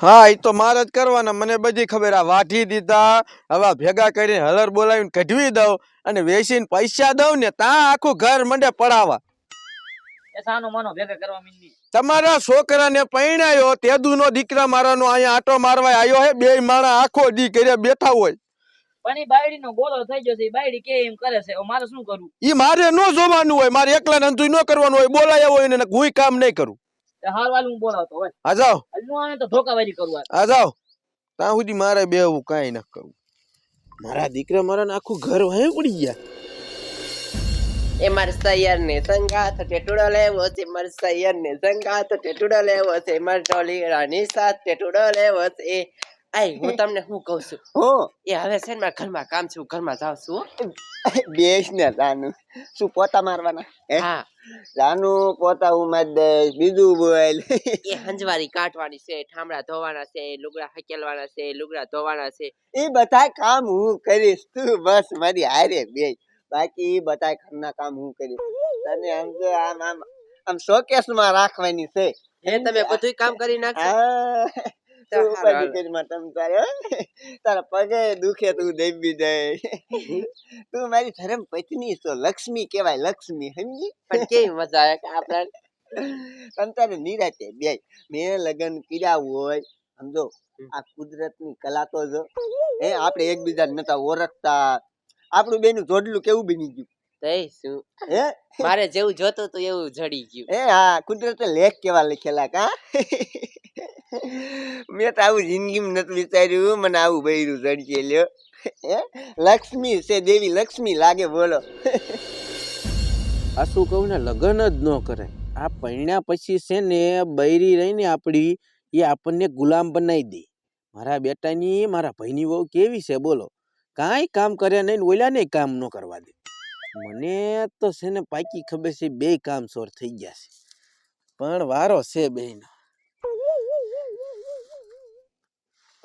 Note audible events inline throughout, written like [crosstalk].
હા એ તો મારે જ કરવાના મને બધી ખબર આ વાઢી દીધા હવે ભેગા કરીને હલર બોલાવીને કઢવી દઉં અને વેચીને પૈસા દઉં ને ત્યાં આખું ઘર મંડે પડાવા તમારા છોકરા ને છોકરાને પૈણાયો તેદુનો દીકરા મારાનો અહીંયા આટો મારવા આવ્યો હે બે માણા આખો દી કર્યા બેઠા હોય. પણ એ બાયડી નો ગોળો થઈ ગયો છે બાયડી કે એમ કરે છે મારે શું કરવું? ઈ મારે ન જોવાનું હોય મારે એકલા નંતું ન કરવાનું હોય બોલાયા હોય ને હું કામ નહીં કરું. તે હાર વાલું બોલાવતો હોય. આ જાઓ. હજુ તો ધોકાબાજી કરવું આ. આ જાઓ. ત્યાં સુધી મારે બેવું કાંઈ ન કરવું. મારા દીકરા મારા આખું ઘર વાય પડી ગયા. એ માર સૈયર ને સંગાથ ટેટુડો લેવો છે મારા સૈયર ને સંગાથ ટેટુડો લેવો છે મારા ઢોલીરાની સાથ ટેટુડો લેવો છે. આય હું તમને શું કહું છું? હો. એ હવે છે ને મારા ઘરમાં કામ છે હું ઘરમાં જાઉં છું હો. બેસ ને રાનુ શું પોતા મારવાના? હા. રાનુ પોતા હું મારી દઈશ બીજું બોલ એ હંજવારી કાઢવાની છે ઠામડા ધોવાના છે લુગડા હકેલવાના છે લુગડા ધોવાના છે. એ બધા કામ હું કરીશ તું બસ મારી હારે બે બાકી એ બધા ઘરના કામ હું કરીશ. તને આમ આમ આમ આમ શોકેસમાં રાખવાની છે. હે તમે બધું કામ કરી હારું, ઉપાધિ હારું. કરીમાં તમ તારે તારા પગે દુખે તું દેવી જાય. તું મારી ધર્મ પત્ની છો લક્ષ્મી કહેવાય લક્ષ્મી સમજી પણ કેવી મજા આવે કે આપણા તમ તારે નિરાતે બે મેં લગ્ન કર્યા હોય સમજો આ કુદરતની કલા તો જો. હે આપણે એકબીજાને નતા ઓળખતા. આપણું બેનું જોડલું કેવું બની ગયું? તઈ શું? હે? મારે જેવું જોતું હતું એવું જડી ગયું. હે હા કુદરતે લેખ કેવા લખેલા કા? મેં તો આવું જિંદગીમાં નથી વિચાર્યું મને આવું બૈરું જડી લ્યો. લક્ષ્મી છે દેવી લક્ષ્મી લાગે બોલો. આ શું કહું ને લગ્ન જ ન કરે આ પૈણ્યા પછી છે ને બૈરી રહીને આપણી એ આપણને ગુલામ બનાવી દે. મારા બેટાની મારા ભાઈની વહુ કેવી છે બોલો. કાંઈ કામ કરે નહીં ને ઓલાને કામ ન કરવા દે. મને તો છે ને પાકી ખબર છે બે કામ સોર થઈ ગયા છે. પણ વારો છે બેન.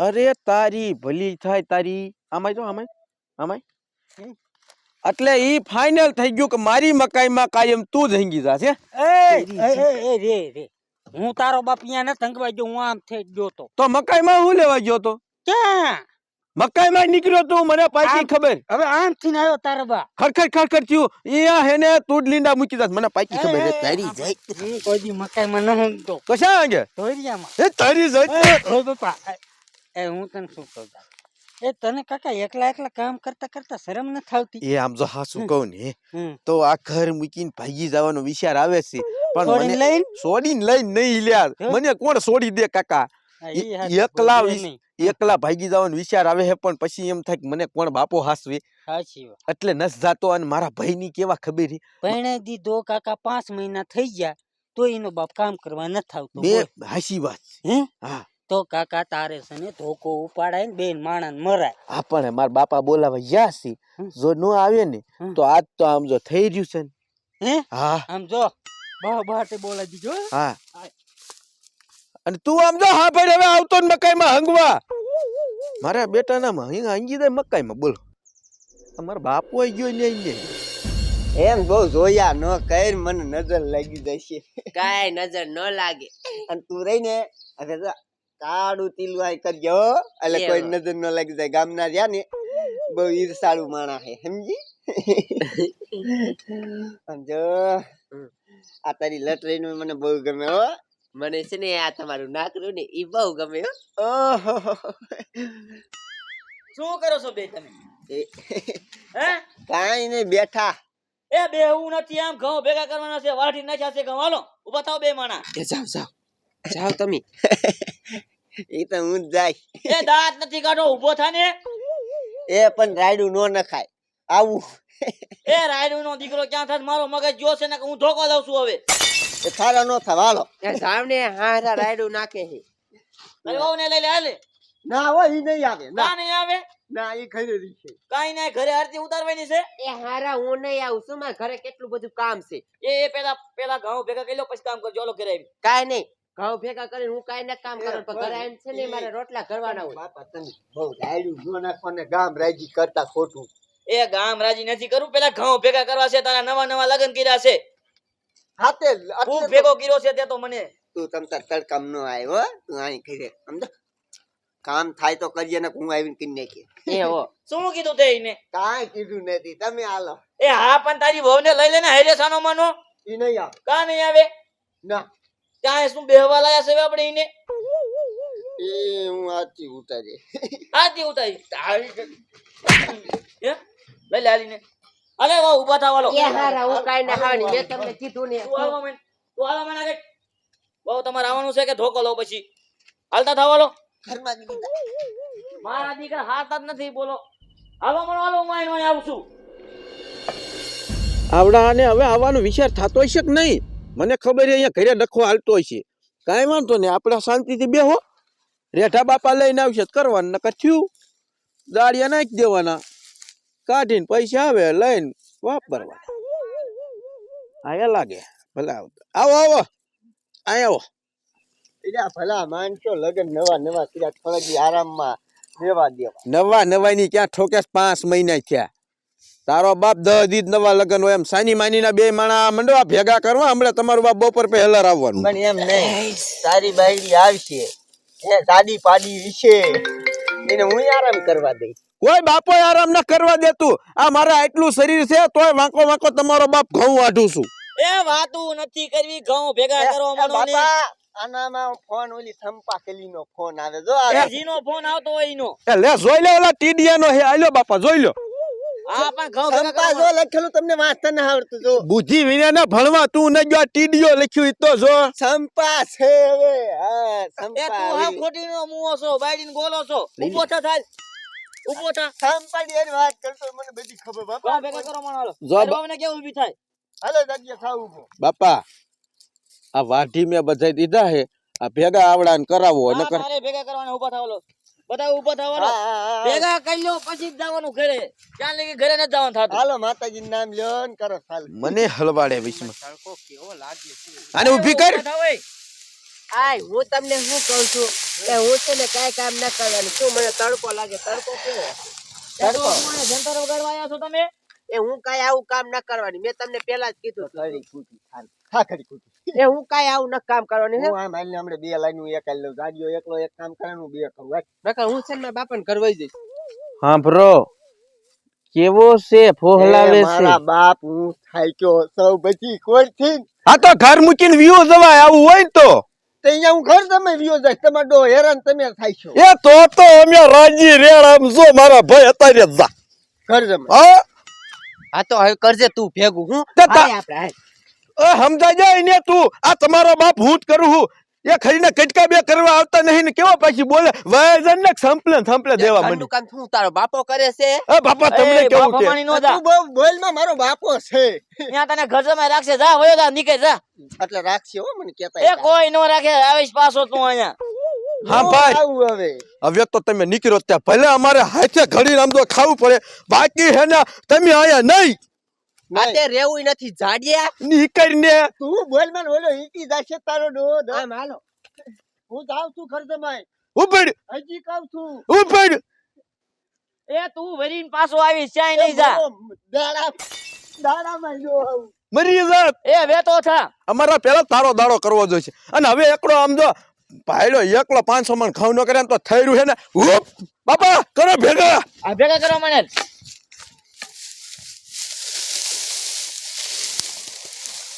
અરે તારી ભલી થાય તારી. આમાંય તો આમાંય આમાંય. એટલે ઈ ફાઇનલ થઈ ગયું કે મારી મકાઈમાં કાયમ તું જ હંગી જાશે. એ રે રે. હું તારો બાપ અહીંયા ન તંગવા જો હું આમ થઈ ગયો તો. તો મકાઈમાં હું લેવા ગયો તો? ક્યાં? મકાઈમાં નીકળ્યો તું મને પાકી ખબર. હવે આમ થી આવ્યો તારા બા ખરખર ખરખર થયું. અહીંયા હેને તૂડ લીંડા મૂકી દાસ મને પાકી ખબર છે તારી જાય. હું કોઈ દી મકાઈમાં ન હંગતો. કશા શા અંગે ધોરિયામાં એ તારી જાય. ઓય બાપા એ- હું તને શું કહું એ તને કાકા એકલા એકલા કામ કરતા કરતા શરમ ન થાવતી એ આમ જો હાસું કહું ને. તો આ ઘર મૂકીને ભાગી જવાનો વિચાર આવે છે. પણ મને છોડીને લઈને નહીં લ્યા. મને કોણ છોડી દે કાકા? એકલા. એકલા ભાગી જવાનો વિચાર આવે છે પણ પછી એમ થાય કે મને કોણ બાપો હાસવે? સાચી વાત. એટલે નસ જાતો અને મારા ભાઈની કેવા ખબર ભણે દીધો કાકા પાંચ મહિના થઈ ગયા તો એનો બાપ કામ કરવા ન થાવતો બે હાસી વાત. હે? હા. તો કાકા તારે છે ને ધોકો ઉપાડાય ને બેન માણસ મરાય. હા પણ મારા બાપા બોલાવા ગયા છે. જો ન આવે ને તો આજ તો આમ જો થઈ રહ્યું છે ને. હે? હા. આમ જો. બહુ બહાટે બોલા દીજો હો. અને તું આમ જો હા ભાઈ હવે આવતો ને મકાઈમાં હંગવા. મારા બેટાના માં હંગ હંગી દે મકાઈમાં બોલો. મારા બાપુ ગયો ને ને એમ બહુ જોયા ન કર મને નજર લાગી જશે. કાય નજર ન લાગે. અને તું રહી ને હવે જો કાળું તીલું આય કરજો હો. એટલે કોઈ નજર ન લાગી જાય. ગામના રહ્યા ને બહુ ઈર્ષાળુ માણા હે સમજી? [laughs] અને જો હમ. આ તારી લટરીનું મને બહુ ગમે હો. મને છે ને આ તમારું નાકરું ને ઈ બહુ ગમે હો. શું કરો છો બે તમે? હે? કાઈ નહીં બેઠા. એ બે એવું નથી આમ ઘઉં ભેગા કરવાના છે વાઢી નાખ્યા છે ઘઉં. હાલો ઊભા થાવ બે માણા. એ જાઓ જાવ જાવ તમે. [laughs] એ તો હું જાય. એ દાંત નથી કાઢો ઊભો થા ને. એ પણ રાયડું નો નખાય. આવું. એ રાયડુ નો દીકરો ક્યાં થાય મારો મગજ જો છે ને કે હું ધોકો દઉં છું હવે. એ થારા નો થવાલો એ સામને હારા રાયડું નાખે છે. અરે વહુ ને લઈ લે હાલે? ના હો ઈ નહીં આવે ના. નહીં આવે? ના ઈ ખરી છે. કાઈ ના ઘરે આરતી ઉતારવાની છે? એ હારા હું નહીં આવું છું મારા ઘરે કેટલું બધું કામ છે. એ એ પેલા પેલા ઘઉં ભેગા કરી લો પછી કામ કરજો ઓલો ઘરે આવી કાઈ નહીં ઘઉં ભેગા કરીને હું કાઈ ના કામ કરું પણ ઘરે આવીને છે ને મારે રોટલા કરવાના હોય. બાપા તમે બહુ રાયડું જો નાખો ને ગામ રાજી કરતા ખોટું. એ ગામ રાજી નથી કરું પેલા ઘઉં ભેગા કરવા છે તારા નવા નવા લગ્ન કર્યા છે. હાથે ખૂબ ભેગો કર્યો છે તે તો મને. તું તમ તાર તડકામ નો આવ્યો તું અહીં ઘરે સમજો? કામ થાય તો કરજે ને હું આવીને કરી નાખીએ. એ હો. શું કીધું તે એને કાઈ કીધું નથી તમે આલો એ હા પણ તારી વહુને લઈ લેને હેરે સાનો માનો. ઈ નહીં આવ. કા નહીં આવે? ના. ત્યાં શું બેહવા લાયા છે આપણે એને એ હું આતી ઉતારી આતી ઉતારી. તારી હે? લઈ લે હાલીને અલે વાહ ઊભા થવા લો એ હારા હું કાઈ ના ખાવાની મેં તમને કીધું ને તું હાલવા માંડ તું હાલવા માંડ આગળ. બહુ તમારે આવવાનું છે કે ધોકો લો પછી? હાલતા થવા લો ઘરમાં જ મારા દીકરા હાથ જ નથી બોલો. હાલવા માંડો હાલો હું આવીને આવું છું. આવડા અને હવે આવવાનો વિચાર થતો હશે કે નહીં? મને ખબર છે અહીંયા ઘરે ડખો હાલતો હશે. કાંઈ વાંધો નહીં આપણે શાંતિથી બેહો. રેઠા બાપા લઈને આવશે કરવાનું નકર થયું. દાળિયા નાખી દેવાના. કાઢીને પૈસા આવે લઈને વાપરવા. આયા લાગે ભલે આવો આવો. અહીંયા આવો. ભલા માનશો લગન નવા નવા કીધા થોડાજી આરામમાં રેવા દેવા. નવા નવાઈની ક્યાં ઠોકેસ પાંચ મહિના થયા. તારો બાપ દહ નવા લગ્ન હોય એમ સાની માનીના બે માણા મંડવા ભેગા કરવા હમણાં તમારું બાપ બપોર પે હેલર આવવાનું. પણ એમ નહીં તારી બાયડી આવશે. એ સાડી પાડી વિશે. એને હું આરામ કરવા દઈશ. કોઈ બાપો આરામ ના કરવા દેતું. આ મારા આટલું શરીર છે તોય વાંકો વાંકો તમારો બાપ ઘઉં વાઢું છું. એ વાતું નથી કરવી ઘઉં ભેગા કરવા માંડો ને. બાપા આનામાં ફોન ઓલી સંપા ફોન આવે જો આ જીનો ફોન આવતો હોય એનો. એ લે જોઈ લે ઓલા ટીડિયાનો હે આલ્યો બાપા જોઈ લો આ પણ ઘઉં સંપા જો લખેલું તમને વાંચતા ના આવડતું જો. બુદ્ધિ વિના ના ભણવા તું ન જો આ લખ્યું ઈ તો જો. સંપા છે હવે હા એ તું હા ખોટી નો મુઓ છો બાયડીને ગોલો છો. ઊભો થા થાય ઊભો થા. પાડી એની વાત કરતો મને બધી ખબર બાપા. ભેગા કરવા માંડો જો હાલો બા- મને કેવું ઊભી થાય? હાલો જગ્યા ખાવ ઊભો બાપા આ વાઢી મે બધાય દીધા હે. આ ભેગા આવડાને કરાવો હા, કર અરે ભેગા કરવાને ઊભા થાવલો બધા ઊભા થવાલો હા, હા, હા. ભેગા કરી લો પછી જ જવાનું ઘરે. ક્યાં લગી ઘરે ન જવાનું થાતું. હાલો માતાજી નામ લ્યો ને કરો ચાલુ મને હલવાડે વિશમાં તડકો કેવો લાગે છે. આને ઊભી કર. આય હું તમને શું કહું છું કે હું છે ને કાંઈ કામ ના કરવાનું. શું મને તડકો લાગે? તડકો કેવો? તડકો? જંતર વગાડવા આવ્યા છો તમે? એ હું કાંઈ આવું કામ ના કરવાની. મેં તમને પેલા જ કીધું ખરી ખૂટી હા ખરી ખૂટી. એ હું કાંઈ આવું ન કામ કરવાની હું. આમ હાલને હમણે બે લાઈન એક હાલ લઉં. ગાડીઓ એકલો એક કામ કરવાનું બે કરું. નકર હું છે ને મારા બાપાને ઘર વહી જઈશ. હા બ્રો કેવો છે? એ મારા બાપ હું થાક્યો સૌ બધી કોઈથી હા તો ઘર મૂકીને વિયો જવાય. આવું હોય ને તો. તો અહીંયા હું ઘર તમે વિયો જાય તમારો ડો હેરાન તમે થાય છો. એ તો તો અમે રાજી રેડ આમ જો મારા ભાઈ અત્યારે જા ઘર જમે. હા? હા તો હવે કરજે તું ભેગું હું આપણે સમજાય જાય ને તું આ તમારો બાપ હું જ કરું છું એ ખરીને કટકા બે કરવા આવતા નહીં ને કેવા પાછી બોલે? વયજન ને સંપલે સંપલે દેવા મને કામ શું? તારો બાપો કરે છે? એ બાપા તમને કેવું કે? તું બહુ બોલમાં મારો બાપો છે. ત્યાં તને ઘર જમાઈ રાખશે. જા વયો જા નીકળ જા. એટલે રાખશે હો મને કહેતા એ કોઈ નો રાખે. આવીશ પાછો તું અહીંયા. હા ભાઈ. આવું હવે? હવે તો તમે નીકળો ત્યાં. ભલે અમારે હાથે ઘડી આમ ખાવું પડે. બાકી હે ને તમે આયા નહીં. આ તે રેવું નથી. જાડિયા નીકળીને તું બોલ મન ઓલો ઈટી જાશે તારો ડો. આમ હાલો. હું જાઉં છું ઘર માય ઉપડ હજી કાવ છું. ઉપડ એ તું વરીન પાછો આવી ચાય લઈ જા. દાડા દાડામાં જો મરી જા. એ વેતો થા. અમારા પેલા તારો દાડો કરવો જોઈશે. અને હવે એકડો આમ જો ભાઈડો એકલો પાંચસો મણ ખાવ ન કરે તો થઈ રહ્યું છે ને! બાપા કરો ભેગા. આ ભેગા કરવા મને.